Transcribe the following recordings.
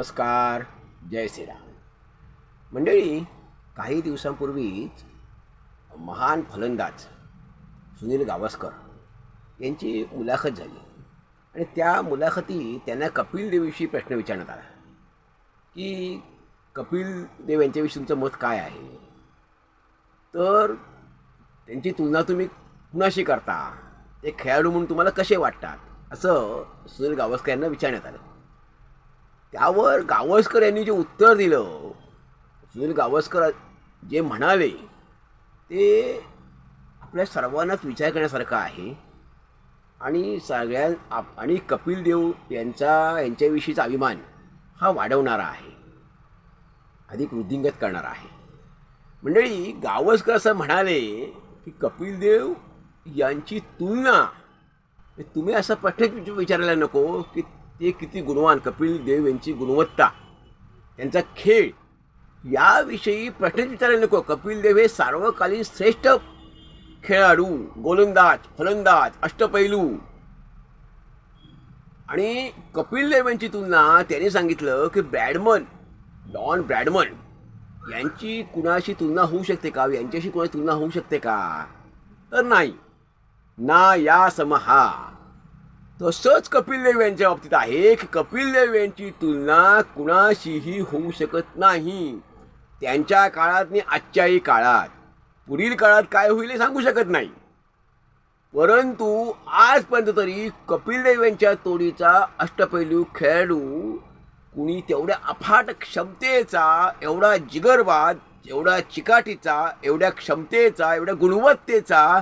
नमस्कार जय श्रीराम. मंडळी काही दिवसांपूर्वीच महान फलंदाज सुनील गावस्कर यांची मुलाखत झाली. आणि त्या मुलाखतीत त्यांना कपिल देवीविषयी प्रश्न विचारण्यात आला. की कपिल देव यांच्याविषयी तुमचं मत काय आहे? तर त्यांची तुलना तुम्ही कुणाशी करता? ते खेळाडू म्हणून तुम्हाला कसे वाटतात? असं सुनील गावस्कर यांना विचारण्यात आलं. त्यावर गावस्कर यांनी जे उत्तर दिलं सुनील गावस्कर जे म्हणाले ते आपल्या सर्वांनाच विचार करण्यासारखं आहे. आणि सगळ्या आप आणि कपिल देव यांचा यांच्याविषयीचा अभिमान हा वाढवणारा आहे. अधिक वृद्धिंगत करणारा आहे. मंडळी गावस्कर असं म्हणाले की कपिल देव यांची तुलना तुम्ही असा प्रश्न विचारायला नको की ते किती गुणवान? कपिल देव यांची गुणवत्ता त्यांचा खेळ याविषयी प्रश्न विचारायला नको. कपिल देव हे सार्वकालीन श्रेष्ठ खेळाडू गोलंदाज फलंदाज अष्टपैलू. आणि कपिल देव यांची तुलना त्यांनी सांगितलं की ब्रॅडमन डॉन ब्रॅडमन यांची कुणाशी तुलना होऊ शकते का? यांच्याशी कुणाची तुलना होऊ शकते का? तर नाही. ना या समहा. तसंच कपिल देव यांच्या बाबतीत आहे की कपिल देव यांची तुलना कुणाशीही होऊ शकत नाही. त्यांच्या काळात आणि आजच्याही काळात पुढील काळात काय होईल हे सांगू शकत नाही. परंतु आजपर्यंत तरी कपिल देव यांच्या तोडीचा अष्टपैलू खेळाडू कुणी तेवढ्या अफाट क्षमतेचा एवढा जिगरवाद एवढा चिकाटीचा एवढ्या क्षमतेचा एवढ्या गुणवत्तेचा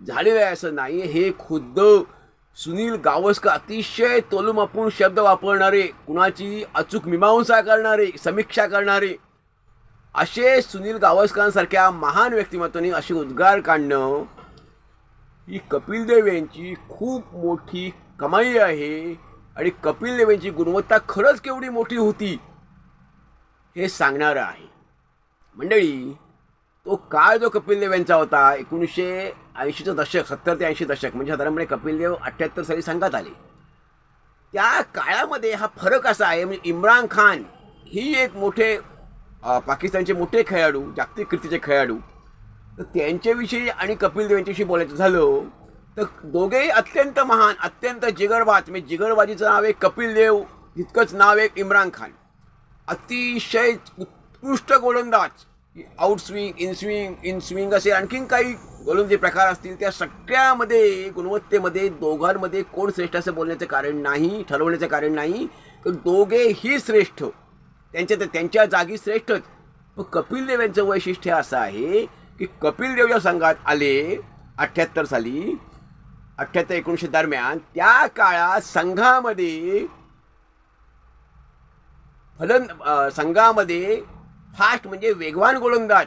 झालेला आहे असं नाही हे खुद्द सुनील गावस्कर अतिशय तोलूमपून शब्द वापरणारे कुणाची अचूक मीमांसा करणारे समीक्षा करणारे असे सुनील गावस्करांसारख्या महान व्यक्तिमत्वाने असे उद्गार काढणं ही कपिल देव यांची खूप मोठी कमाई आहे आणि कपिल देव यांची गुणवत्ता खरंच केवढी मोठी होती हे सांगणारं आहे. मंडळी तो काळ जो कपिल देव यांचा होता एकोणीसशे ऐंशीचं दशक सत्तर ते ऐंशी दशक म्हणजे साधारणपणे कपिल देव अठ्ठ्याहत्तर साली संघात आले. त्या काळामध्ये हा फरक असा आहे म्हणजे इम्रान खान ही एक मोठे पाकिस्तानचे मोठे खेळाडू जागतिक कीर्तीचे खेळाडू. तर त्यांच्याविषयी आणि कपिल देव यांच्याविषयी बोलायचं झालं तर दोघेही अत्यंत महान अत्यंत जिगरबाज म्हणजे जिगरबाजीचं नाव आहे कपिल देव तितकंच नाव आहे इम्रान खान. अतिशय उत्कृष्ट गोलंदाज. Outswing in swing in swing असे आणखीन काही गोलंदाजी प्रकार असतील त्या सगळ्यामध्ये गुणवत्तेमध्ये दोघांमध्ये कोण श्रेष्ठ असं बोलण्याचं कारण नाही ठरवण्याचं कारण नाही तर दोघेही श्रेष्ठ. त्यांच्या त्यांच्या जागी श्रेष्ठच पण कपिल देव यांचं वैशिष्ट्य असं आहे की कपिल देव या संघात आले अठ्ठ्याहत्तर साली अठ्ठ्याहत्तर एकोणीसशे दरम्यान त्या काळात संघामध्ये फलन संघामध्ये फास्ट म्हणजे वेगवान गोलंदाज.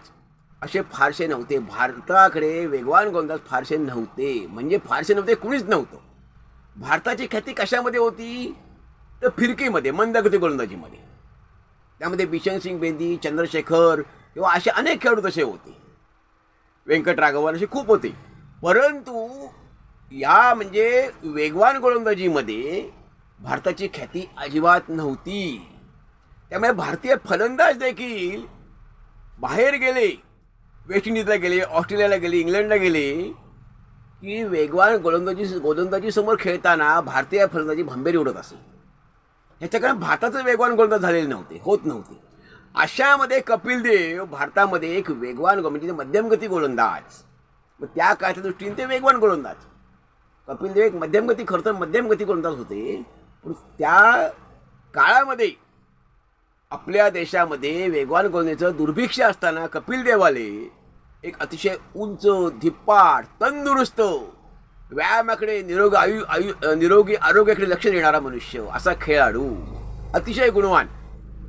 असे फारसे नव्हते. भारताकडे वेगवान गोलंदाज फारसे नव्हते. म्हणजे फारसे नव्हते कुणीच नव्हतं. भारताची ख्याती कशामध्ये होती? तर फिरकीमध्ये मंदगती गोलंदाजीमध्ये. त्यामध्ये बिशन सिंग बेदी चंद्रशेखर किंवा असे अनेक खेळाडू तसे होते. व्यंकट राघवन असे खूप होते. परंतु या म्हणजे वेगवान गोलंदाजीमध्ये भारताची ख्याती अजिबात नव्हती. त्यामुळे भारतीय फलंदाज देखील बाहेर गेले. वेस्ट इंडिजला गेले ऑस्ट्रेलियाला गेले इंग्लंडला गेले की वेगवान गोलंदाजी गोलंदाजीसमोर खेळताना भारतीय फलंदाजी भंबेरी उडत असे. ह्याच्या कारण भारताचं वेगवान गोलंदाज झालेले नव्हते होत नव्हते. अशामध्ये कपिल देव भारतामध्ये एक वेगवान म्हणजे मध्यमगती गोलंदाज. मग त्या काळाच्या दृष्टीने ते वेगवान गोलंदाज. कपिल देव एक मध्यमगती खरं तर मध्यमगती गोलंदाज होते. पण त्या काळामध्ये आपल्या देशामध्ये वेगवान गोलंदाजीचं दुर्भिक्ष असताना कपिल देवाले एक अतिशय उंच धिप्पाड तंदुरुस्त व्यायामाकडे निरोगी आयु आयु निरोगी आरोग्याकडे लक्ष देणारा मनुष्य असा खेळाडू. अतिशय गुणवान.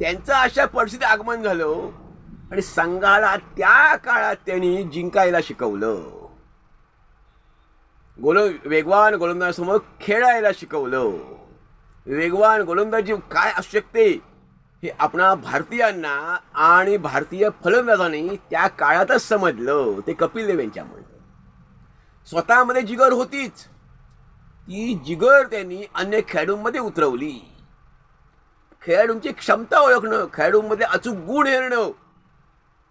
त्यांचं अशा परिस्थितीत आगमन झालं आणि संघाला त्या काळात त्यांनी जिंकायला शिकवलं. गोल वेगवान गोलंदाजासमोर खेळायला शिकवलं. वेगवान गोलंदाजी काय असू शकते? हे आपणा भारतीयांना आणि भारतीय फलंदाजांनी त्या काळातच समजलं ते कपिल देव यांच्यामुळे स्वतःमध्ये जिगर होतीच. ती जिगर त्यांनी अन्य खेळाडूंमध्ये उतरवली. खेळाडूंची क्षमता ओळखणं खेळाडूंमध्ये अचूक गुण हेरणं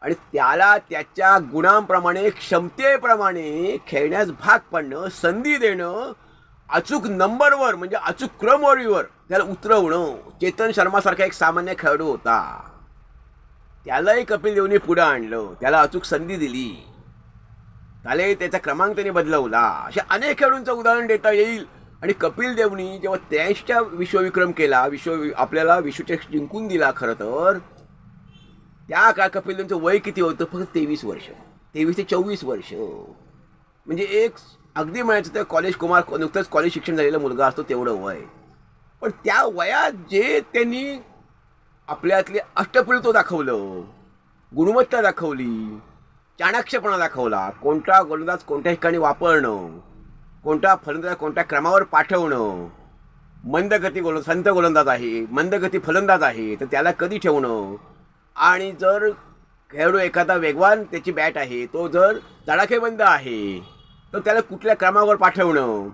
आणि त्याला त्याच्या गुणांप्रमाणे क्षमतेप्रमाणे खेळण्यास भाग पाडणं संधी देणं अचूक नंबरवर म्हणजे अचूक क्रमवारीवर त्याला उतरवणं. चेतन शर्मासारखा एक सामान्य खेळाडू होता. त्यालाही कपिल देवने पुढं आणलं. त्याला अचूक संधी दिली. त्यालाही त्याचा क्रमांक त्याने बदलवला. अशा अनेक खेळाडूंचं उदाहरण देता येईल. आणि कपिल देवनी जेव्हा त्याच्या विश्वविक्रम केला विश्व आपल्याला विश्वचषक जिंकून दिला खरं तर त्या काळ कपिल देवचं वय किती होतं? फक्त तेवीस वर्ष. तेवीस ते चोवीस वर्ष. म्हणजे एक अगदी म्हणायचं तर कॉलेज कुमार नुकतंच कॉलेज शिक्षण झालेला मुलगा असतो तेवढं वय. पण त्या वयात जे त्यांनी आपल्यातले अष्टपरितो दाखवलं गुणवत्ता दाखवली चाणाक्षपणा दाखवला कोणता गोलंदाज कोणत्या ठिकाणी वापरणं कोणता फलंदाज कोणत्या क्रमावर पाठवणं मंदगती गोल संत गोलंदाज आहे मंदगती फलंदाज आहे तर त्याला कधी ठेवणं? आणि जर खेळाडू एखादा वेगवान त्याची बॅट आहे तो जर तडाखेबंद आहे तर त्याला कुठल्या क्रमावर पाठवणं?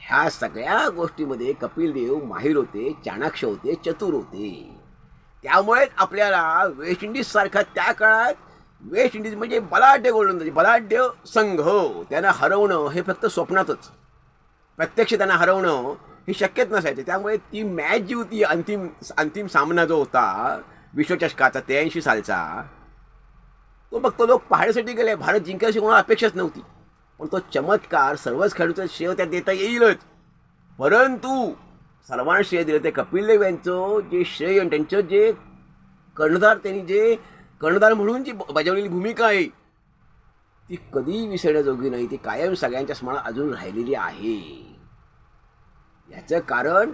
ह्या सगळ्या गोष्टीमध्ये कपिल देव माहीर होते चाणाक्ष होते चतुर होते. त्यामुळेच आपल्याला वेस्ट इंडिजसारखा त्या काळात वेस्ट इंडिज म्हणजे बलाढ्य गोलंदाजी म्हणजे बलाढ्य संघ. त्यांना हरवणं हे फक्त स्वप्नातच. प्रत्यक्ष त्यांना हरवणं हे शक्यच नसायचं. त्यामुळे ती मॅच जी होती अंतिम अंतिम सामना जो होता विश्वचषकाचा त्र्याऐंशी सालचा तो फक्त लोक पाहण्यासाठी गेले. भारत जिंकण्याची कोणाला अपेक्षाच नव्हती. पण तो चमत्कार सर्वच खेळाडूचं श्रेय त्यात देता येईलच. परंतु सर्वांना श्रेय दिलं ते कपिल देव यांचं जे श्रेय आणि त्यांचं जे कर्णधार त्यांनी जे कर्णधार म्हणून जी बजावलेली भूमिका आहे ती कधी विसरण्याजोगी नाही ती कायम सगळ्यांच्या स्मरणात अजून राहिलेली आहे. याचं कारण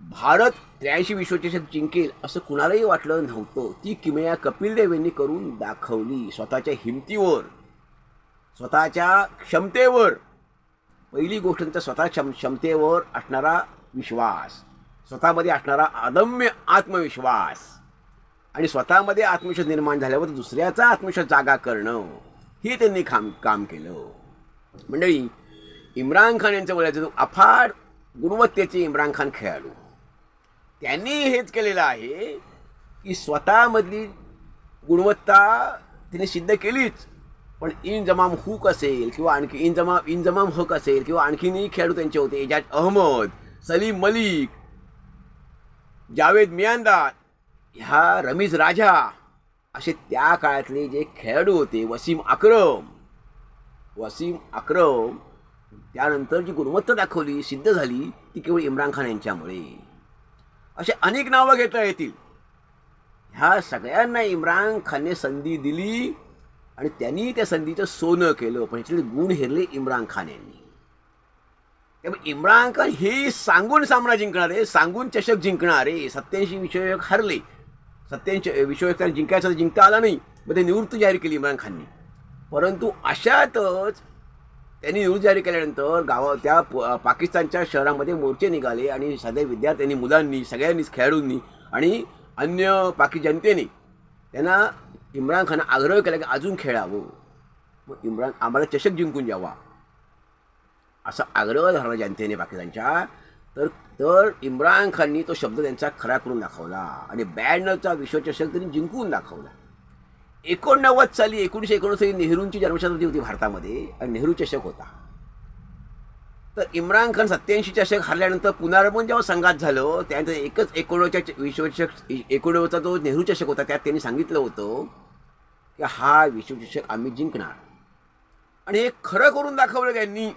भारत त्र्याऐंशी विश्वचषक जिंकेल असं कुणालाही वाटलं नव्हतं. ती किमया कपिल देव यांनी करून दाखवली स्वतःच्या हिमतीवर. स्वतःच्या क्षमतेवर. पहिली गोष्ट त्यांचा स्वतः क्षम क्षमतेवर असणारा विश्वास. स्वतःमध्ये असणारा अदम्य आत्मविश्वास. आणि स्वतःमध्ये आत्मविश्वास निर्माण झाल्यावर दुसऱ्याचा आत्मविश्वास जागा करणं हे त्यांनी काम काम केलं. मंडळी इम्रान खान यांचं बोलायचं अफाट गुणवत्तेचे इम्रान खान खेळाडू. त्यांनी हेच केलेलं आहे की स्वतःमधली गुणवत्ता त्यांनी सिद्ध केलीच. पण इंजमाम हुक असेल किंवा आणखी इंजमा इंजमाम हक असेल किंवा आणखीनही खेळाडू त्यांचे होते एजाज अहमद सलीम मलिक जावेद मियांदार ह्या रमीज राजा असे त्या काळातले जे खेळाडू होते वसीम अक्रम. वसीम अक्रम त्यानंतर जी गुणवत्ता दाखवली सिद्ध झाली ती केवळ इम्रान खान यांच्यामुळे. असे अनेक नावं घेता येतील. ह्या सगळ्यांना इम्रान खानने संधी दिली. आणि त्यांनी त्या संधीचं सोनं केलं पण ह्याच्यातले गुण हेरले इम्रान खान यांनी. त्यामुळे इम्रान खान हे सांगून सामना जिंकणारे सांगून चषक जिंकणारे सत्याऐंशी विषयक हरले. सत्याऐंशी विश्वचषक जिंकायचं जिंकायचा जिंकता आला नाही मग ते निवृत्ती जाहीर केली इम्रान खाननी. परंतु अशातच त्यांनी निवृत्ती जाहीर केल्यानंतर गावा त्या पाकिस्तानच्या शहरामध्ये मोर्चे निघाले आणि सगळ्या विद्यार्थ्यांनी मुलांनी सगळ्यांनीच खेळाडूंनी आणि अन्य पाकी जनतेने त्यांना इम्रान खान आग्रह केला की अजून खेळावं. मग इम्रान आम्हाला चषक जिंकून द्यावा. असा आग्रह धरला जनतेने पाकिस्तानच्या. तर तर इम्रान खाननी तो शब्द त्यांचा खरा करून दाखवला आणि ब्याण्णवचा विश्वचषक त्यांनी जिंकून दाखवला. एकोणनव्वद साली एकोणीसशे एकोणनव्वद साली नेहरूंची जन्मशताब्दी होती भारतामध्ये आणि नेहरू चषक होता. तर इम्रान खान सत्याऐंशी चषक हरल्यानंतर पुनरागमन जेव्हा संघात झालं त्यानंतर एकच एकोणवच्या विश्वचषक एकोणवचा जो नेहरू चषक होता त्यात त्यांनी सांगितलं होतं की हा विश्वचषक आम्ही जिंकणार. आणि हे खरं करून दाखवलं त्यांनी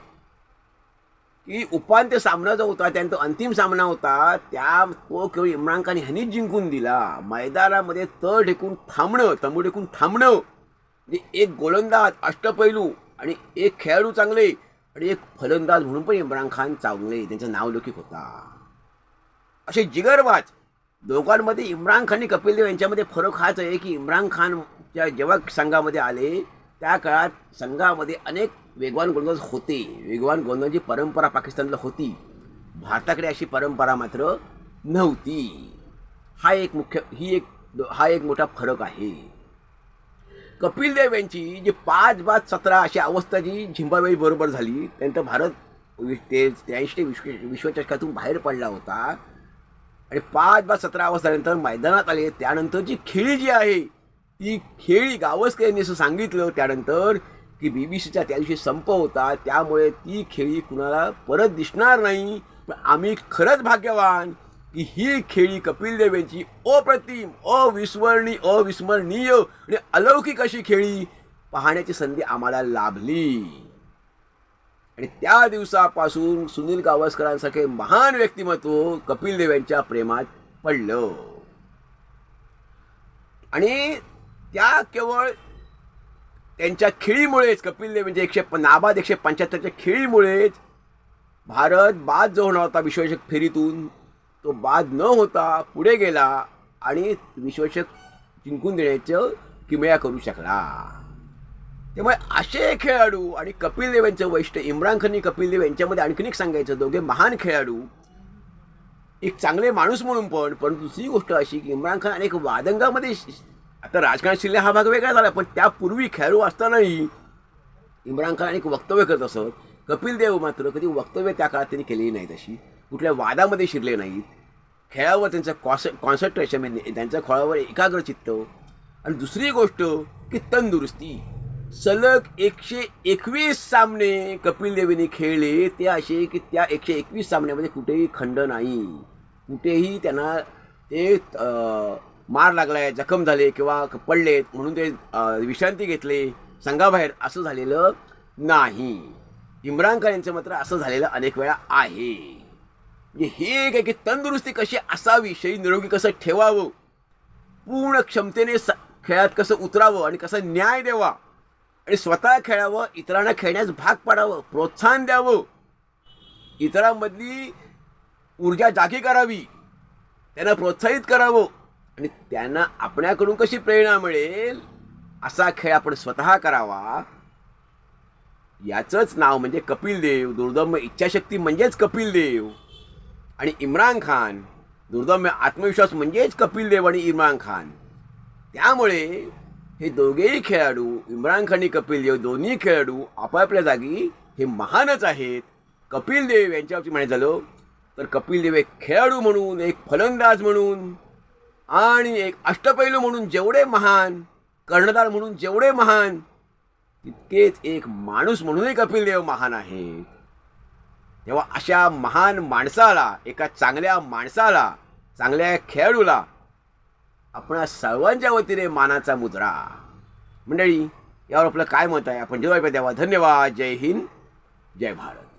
की उपांत्य सामना जो होता त्यानंतर अंतिम सामना होता त्या तो केवळ इम्रान खान ह्यांनीच जिंकून दिला. मैदानामध्ये तळ ढेकून थांबणं तंबू ढेकून थांबणं म्हणजे एक गोलंदाज अष्टपैलू आणि एक खेळाडू चांगले आणि एक फलंदाज म्हणून पण इम्रान खान चांगले त्यांचा नावलौकिक होता असे जिगरबाज दोघांमध्ये इम्रान खान आणि कपिल देव यांच्यामध्ये फरक हाच आहे की इम्रान खान ज्या जेव्हा संघामध्ये आले त्या काळात संघामध्ये अनेक वेगवान गोलंदाज होते वेगवान गोलंदाजी परंपरा पाकिस्तानला होती भारताकडे अशी परंपरा मात्र नव्हती हा एक मुख्य ही एक हा एक मोठा फरक आहे कपिल देव यांची जी पाच बाद सतरा अशी अवस्था जी झिम्बाब्वे बरोबर झाली त्यानंतर भारत ते त्र्याऐंशी विश्व विश्वचषकातून बाहेर पडला होता. आणि पाच बा सतरा अवस्था झाल्यानंतर मैदानात आले. त्यानंतर जी खेळी जी आहे ती खेळी गावस्कर यांनी असं सांगितलं त्यानंतर की बी बी सीचा त्या दिवशी संप होता. त्यामुळे ती खेळी कुणाला परत दिसणार नाही. पण आम्ही खरंच भाग्यवान. की ही खेळी कपिल देव यांची अप्रतिम अविस्मरणीय अविस्मरणीय आणि अलौकिक अशी खेळी पाहण्याची संधी आम्हाला लाभली. आणि त्या दिवसापासून सुनील गावस्करांसारखे महान व्यक्तिमत्व कपिल देव यांच्या प्रेमात पडलं. आणि त्या केवळ त्यांच्या खेळीमुळेच कपिल देव म्हणजे एकशे नाबाद एकशे पंच्याहत्तरच्या खेळीमुळेच भारत बाद जो होणार होता विश्वचषक फेरीतून तो बाद न होता पुढे गेला आणि विश्वचषक जिंकून देण्याचं किमया करू शकला. त्यामुळे असे खेळाडू आणि कपिल देव यांचं वैशिष्ट्य इम्रान खान आणि कपिल देव यांच्यामध्ये आणखीन एक सांगायचं दोघे महान खेळाडू. एक चांगले माणूस म्हणून पण पण दुसरी गोष्ट अशी की इम्रान खान अनेक वादंगामध्ये आता राजकारण शिल्ले हा भाग वेगळा झाला पण त्यापूर्वी खेळाडू असतानाही इम्रान खान अनेक वक्तव्य करत असत. कपिल देव मात्र कधी वक्तव्य त्या काळात त्यांनी केलेली नाहीत अशी. कुठल्या वादामध्ये शिरले नाहीत. खेळावर त्यांचं कॉस कॉन्सन्ट्रेशन म्हणजे त्यांच्या खेळावर एकाग्र चित्त आणि दुसरी गोष्ट की तंदुरुस्ती. सलग एकशे एकवीस सामने कपिल देवीने खेळले ते असे की त्या एकशे एकवीस सामन्यामध्ये कुठेही खंड नाही. कुठेही त्यांना ते मार लागलाय जखम झाले किंवा पडलेत म्हणून ते विश्रांती घेतले. संघाबाहेर असं झालेलं नाही. इम्रान खान यांचं मात्र असं झालेलं अनेक वेळा आहे. म्हणजे हे एक आहे की तंदुरुस्ती कशी असावी शरीर निरोगी कसं ठेवावं पूर्ण क्षमतेने स खेळात कसं उतरावं आणि कसं न्याय द्यावा आणि स्वतः खेळावं इतरांना खेळण्यास भाग पाडावं प्रोत्साहन द्यावं. इतरांमधली ऊर्जा जागी करावी त्यांना प्रोत्साहित करावं आणि त्यांना आपल्याकडून कशी प्रेरणा मिळेल असा खेळ आपण स्वतः करावा. याचंच नाव म्हणजे कपिल देव दुर्दम्य इच्छाशक्ती म्हणजेच कपिल देव आणि इम्रान खान दुर्दम्य आत्मविश्वास म्हणजेच कपिल देव आणि इम्रान खान. त्यामुळे हे दोघेही खेळाडू इम्रान खान आणि कपिल देव दोन्ही खेळाडू आपापल्या जागी हे महानच आहेत. कपिल देव यांच्यावरती म्हणायचं झालं तर कपिल देव एक खेळाडू म्हणून एक फलंदाज म्हणून आणि एक अष्टपैलू म्हणून जेवढे महान कर्णधार म्हणून जेवढे महान तितकेच एक माणूस म्हणूनही कपिल देव महान आहेत. तेव्हा अशा महान माणसाला एका चांगल्या माणसाला चांगल्या खेळाडूला आपणा सर्वांच्या वतीने मानाचा मुद्रा. मंडळी यावर आपलं काय मत आहे? आपण जेव्हा देवा धन्यवाद. जय हिंद. जय भारत.